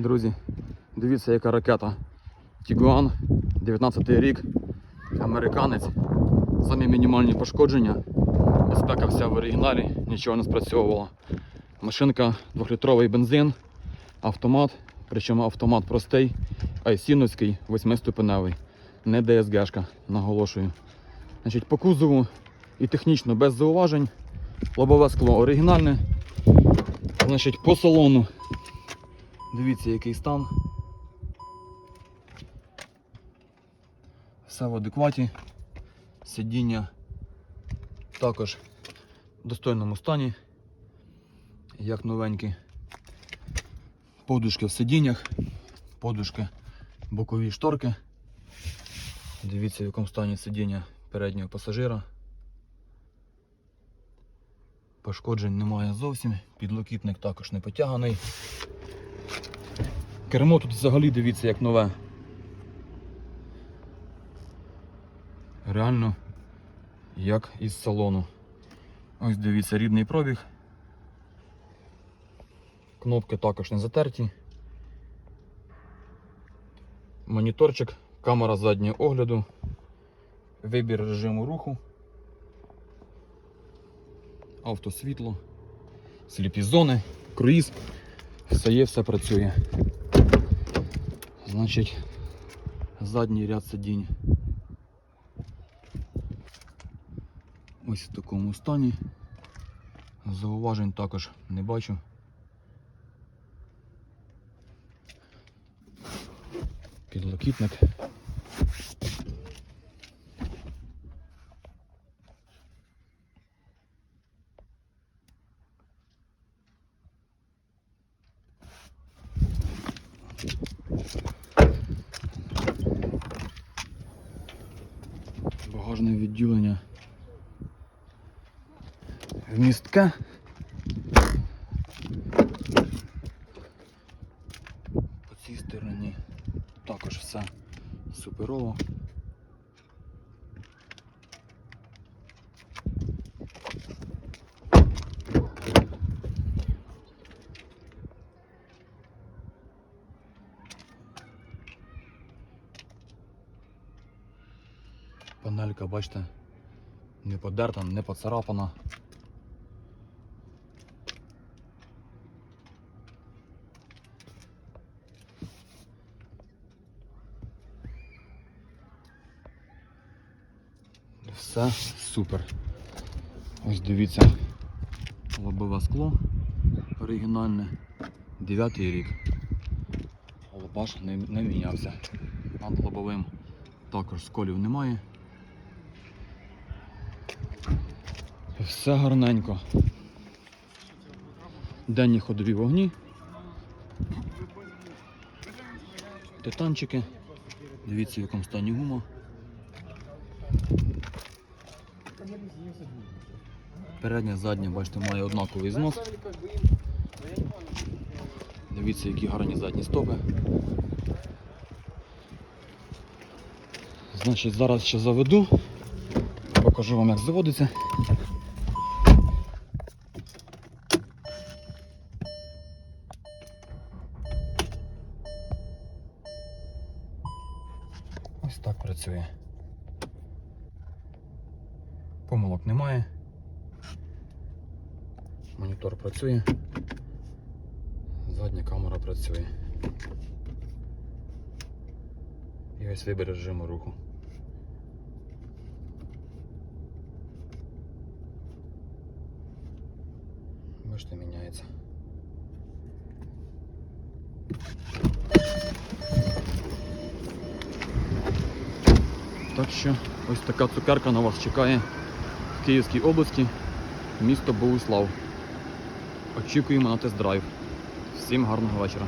Друзі, дивіться, яка ракета. Тігуан, 19 рік, американець. Самі мінімальні пошкодження. Безпека вся в оригіналі, нічого не спрацьовувало. Машинка 2-літровий бензин, автомат, причому автомат простий, айсіновський, 8-ступеневий. Не ДСГшка, наголошую. Значить, по кузову і технічно без зауважень. Лобове скло оригінальне. Значить, по салону. Дивіться, який стан. Все в адекваті. Сидіння також в достойному стані, як новенькі. Подушки в сидіннях, подушки, бокові шторки. Дивіться, в якому стані сидіння переднього пасажира. Пошкоджень немає зовсім, підлокітник також не потяганий. Кермо тут взагалі дивіться як нове. Реально як із салону. Ось дивіться рідний пробіг. Кнопки також не затерті. Моніторчик, камера заднього огляду, вибір режиму руху, автосвітло, сліпі зони, круїз. Все є, все працює. Значить, задній ряд сидінь. Ось в такому стані. Зауважень також не бачу. Підлокітник. Відділення вмістке. По цій стороні також все суперово. Панелька, бачите, не подерта, не поцарапана. Все супер. Ось дивіться, лобове скло оригінальне. Дев'ятий рік. Лобаш не, не мінявся. Над лобовим також сколів немає. Все гарненько. Денні ходові вогні. Титанчики. Дивіться, в якому стані гума. Передня, задня, бачите, має однаковий знос. Дивіться, які гарні задні стопи. Значить, зараз ще заведу, покажу вам, як заводиться. Ось так працює. Помилок немає. Монітор працює. Задня камера працює. І ось вибір режиму руху. Бачите, міняється. Так що ось така цукерка на вас чекає в Київській області, місто Богуслав. Очікуємо на тест-драйв. Всім гарного вечора.